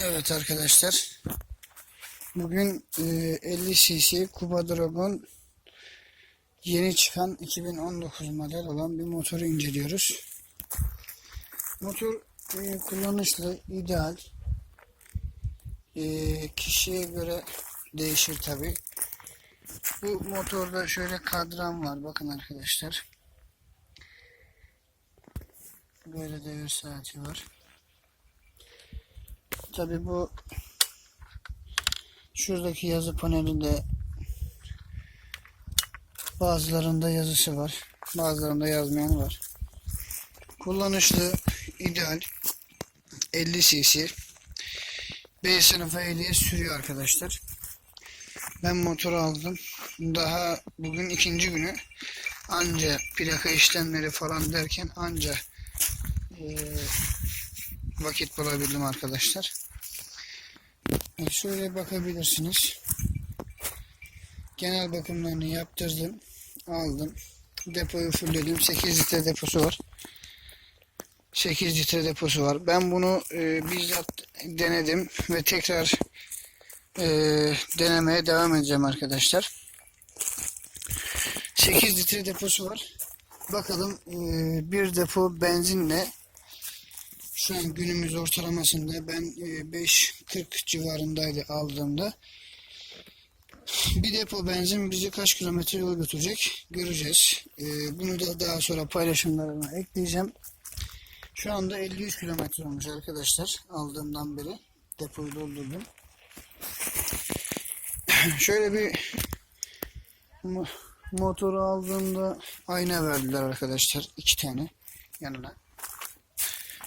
Evet arkadaşlar. Bugün e, 50 cc Kuba Dragon yeni çıkan 2019 model olan bir motoru inceliyoruz. Motor e, kullanışlı, ideal. E, kişiye göre değişir tabi. Bu motorda şöyle kadran var. Bakın arkadaşlar. Böyle devir saati var. Tabi bu şuradaki yazı panelinde bazılarında yazısı var. Bazılarında yazmayan var. Kullanışlı, ideal 50 cc B sınıfı ehliyet sürüyor arkadaşlar. Ben motoru aldım. Daha bugün ikinci günü anca plaka işlemleri falan derken anca vakit bulabildim arkadaşlar. E, Şöyle bakabilirsiniz. Genel bakımlarını yaptırdım. Aldım. Depoyu fullledim. 8 litre deposu var. 8 litre deposu var. Ben bunu e, bizzat denedim ve tekrar e, denemeye devam edeceğim arkadaşlar. 8 litre deposu var. Bakalım e, bir depo benzinle şu an günümüz ortalamasında ben e, 5.40 civarındaydı aldığımda. Bir depo benzin bizi kaç kilometre yol götürecek göreceğiz. E, Bunu da daha sonra paylaşımlarına ekleyeceğim. Şu anda 53 kilometre olmuş arkadaşlar aldığımdan beri depoyu doldurdum. Şöyle bir mo- motoru aldığımda ayna verdiler arkadaşlar iki tane yanına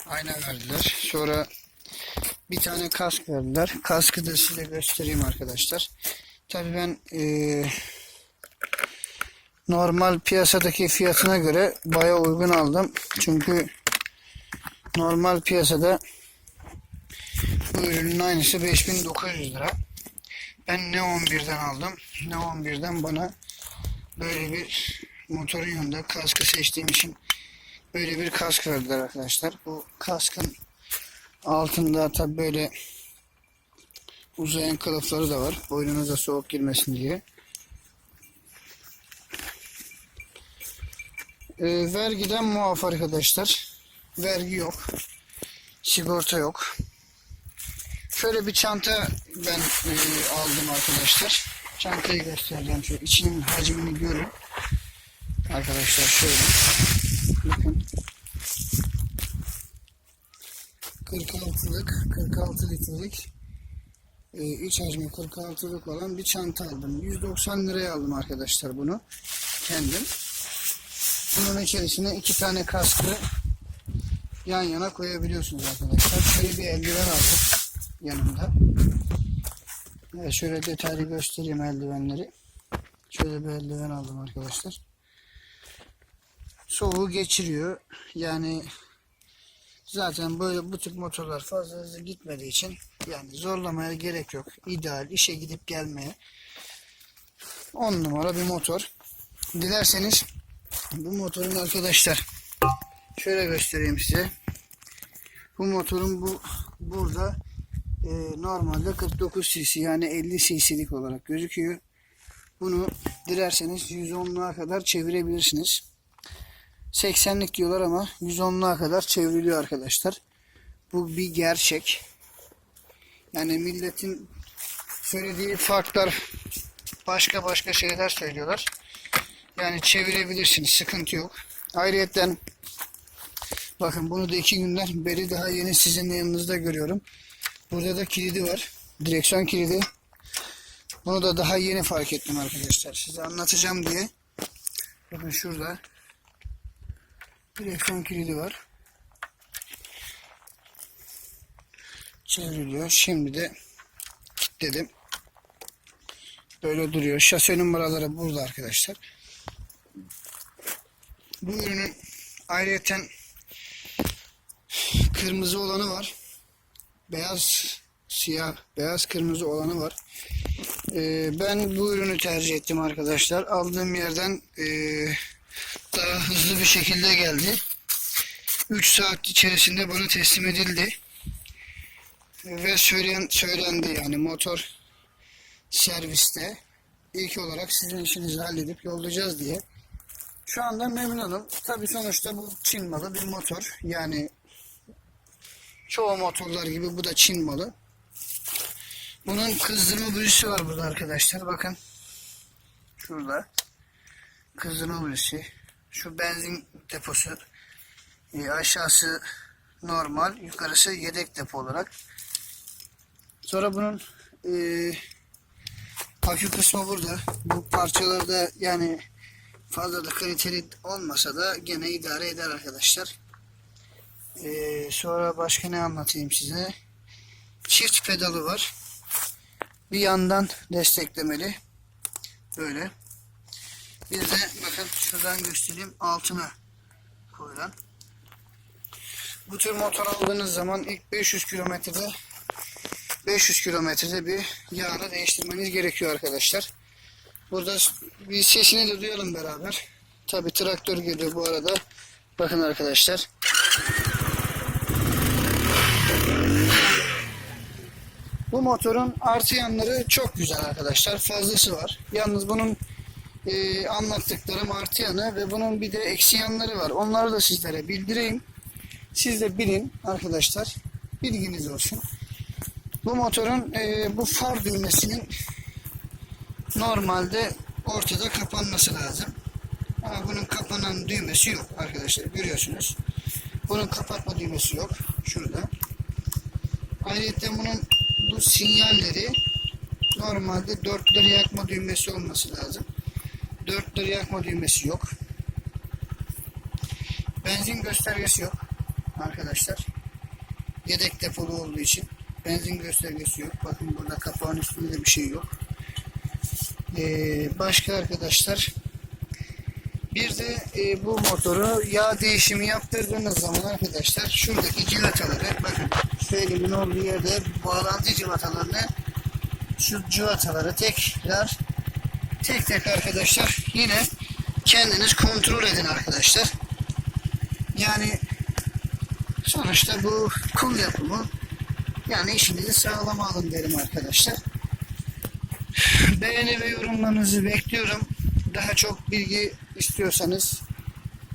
ayna verdiler. Sonra bir tane kask verdiler. Kaskı da size göstereyim arkadaşlar. Tabii ben eee, normal piyasadaki fiyatına göre baya uygun aldım. Çünkü normal piyasada bu ürünün aynısı 5900 lira. Ben ne 11'den aldım ne 11'den bana böyle bir motorun yanında kaskı seçtiğim için böyle bir kask verdiler arkadaşlar. Bu kaskın altında tabi böyle uzayan kılıfları da var. Boynunuza soğuk girmesin diye. Ee, vergiden muaf arkadaşlar. Vergi yok. Sigorta yok. Şöyle bir çanta ben e, aldım arkadaşlar. Çantayı göstereceğim. Şöyle içinin hacmini görün. Arkadaşlar şöyle. Bakın. 46'lık 46 litrelik e, iç hacmi 46'lık olan bir çanta aldım. 190 liraya aldım arkadaşlar bunu. Kendim. Bunun içerisine iki tane kaskı yan yana koyabiliyorsunuz arkadaşlar. Şöyle bir eldiven aldım yanımda. Evet, şöyle detaylı göstereyim eldivenleri. Şöyle bir eldiven aldım arkadaşlar soğuğu geçiriyor. Yani zaten böyle bu tip motorlar fazla hızlı gitmediği için yani zorlamaya gerek yok. İdeal işe gidip gelmeye 10 numara bir motor. Dilerseniz bu motorun arkadaşlar şöyle göstereyim size. Bu motorun bu burada e, normalde 49 cc yani 50 cc'lik olarak gözüküyor. Bunu dilerseniz 110'luğa kadar çevirebilirsiniz. 80'lik diyorlar ama 110'luğa kadar çevriliyor arkadaşlar. Bu bir gerçek. Yani milletin söylediği farklar başka başka şeyler söylüyorlar. Yani çevirebilirsiniz. Sıkıntı yok. Ayrıyeten bakın bunu da iki günden beri daha yeni sizin yanınızda görüyorum. Burada da kilidi var. Direksiyon kilidi. Bunu da daha yeni fark ettim arkadaşlar. Size anlatacağım diye. Bakın şurada direksiyon kilidi var. Çevriliyor. Şimdi de kilitledim. Böyle duruyor. Şase numaraları burada arkadaşlar. Bu ürünün ayrıyeten kırmızı olanı var. Beyaz, siyah, beyaz kırmızı olanı var. Ee, ben bu ürünü tercih ettim arkadaşlar. Aldığım yerden eee daha hızlı bir şekilde geldi. 3 saat içerisinde bana teslim edildi. ve söyleyen, söylendi yani motor serviste ilk olarak sizin işinizi halledip yollayacağız diye. Şu anda memnunum. Tabii sonuçta bu Çin malı bir motor. Yani çoğu motorlar gibi bu da Çin malı. Bunun kızdırma bürüsü var burada arkadaşlar. Bakın. Şurada. Kızdırma bürüsü. Şu benzin deposu. Ee, aşağısı normal. Yukarısı yedek depo olarak. Sonra bunun e, akü kısmı burada. Bu parçalarda yani fazla da kaliteli olmasa da gene idare eder arkadaşlar. Ee, sonra başka ne anlatayım size? Çift pedalı var. Bir yandan desteklemeli. Böyle. Bir de bakın şuradan göstereyim altına koyulan. Bu tür motor aldığınız zaman ilk 500 kilometrede 500 kilometrede bir yağını değiştirmeniz gerekiyor arkadaşlar. Burada bir sesini de duyalım beraber. Tabi traktör geliyor bu arada. Bakın arkadaşlar. Bu motorun artı yanları çok güzel arkadaşlar. Fazlası var. Yalnız bunun e, anlattıklarım artı yanı ve bunun bir de eksi yanları var. Onları da sizlere bildireyim. Siz de bilin arkadaşlar. Bilginiz olsun. Bu motorun e, bu far düğmesinin normalde ortada kapanması lazım. Ama bunun kapanan düğmesi yok arkadaşlar. Görüyorsunuz. Bunun kapatma düğmesi yok. Şurada. Ayrıca bunun bu sinyalleri normalde dörtleri yakma düğmesi olması lazım. Dörtleri yakma düğmesi yok. Benzin göstergesi yok arkadaşlar. Yedek depolu olduğu için benzin göstergesi yok. Bakın burada kapağın üstünde bir şey yok. Ee, başka arkadaşlar bir de e, bu motoru yağ değişimi yaptırdığınız zaman arkadaşlar şuradaki civataları bakın şu elimin olduğu yerde bağlantı civatalarını şu civataları tekrar tek tek arkadaşlar yine kendiniz kontrol edin arkadaşlar. Yani sonuçta bu kul yapımı yani işinizi sağlam alın derim arkadaşlar. Beğeni ve yorumlarınızı bekliyorum. Daha çok bilgi istiyorsanız,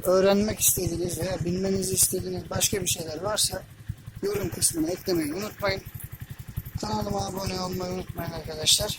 öğrenmek istediğiniz veya bilmenizi istediğiniz başka bir şeyler varsa yorum kısmına eklemeyi unutmayın. Kanalıma abone olmayı unutmayın arkadaşlar.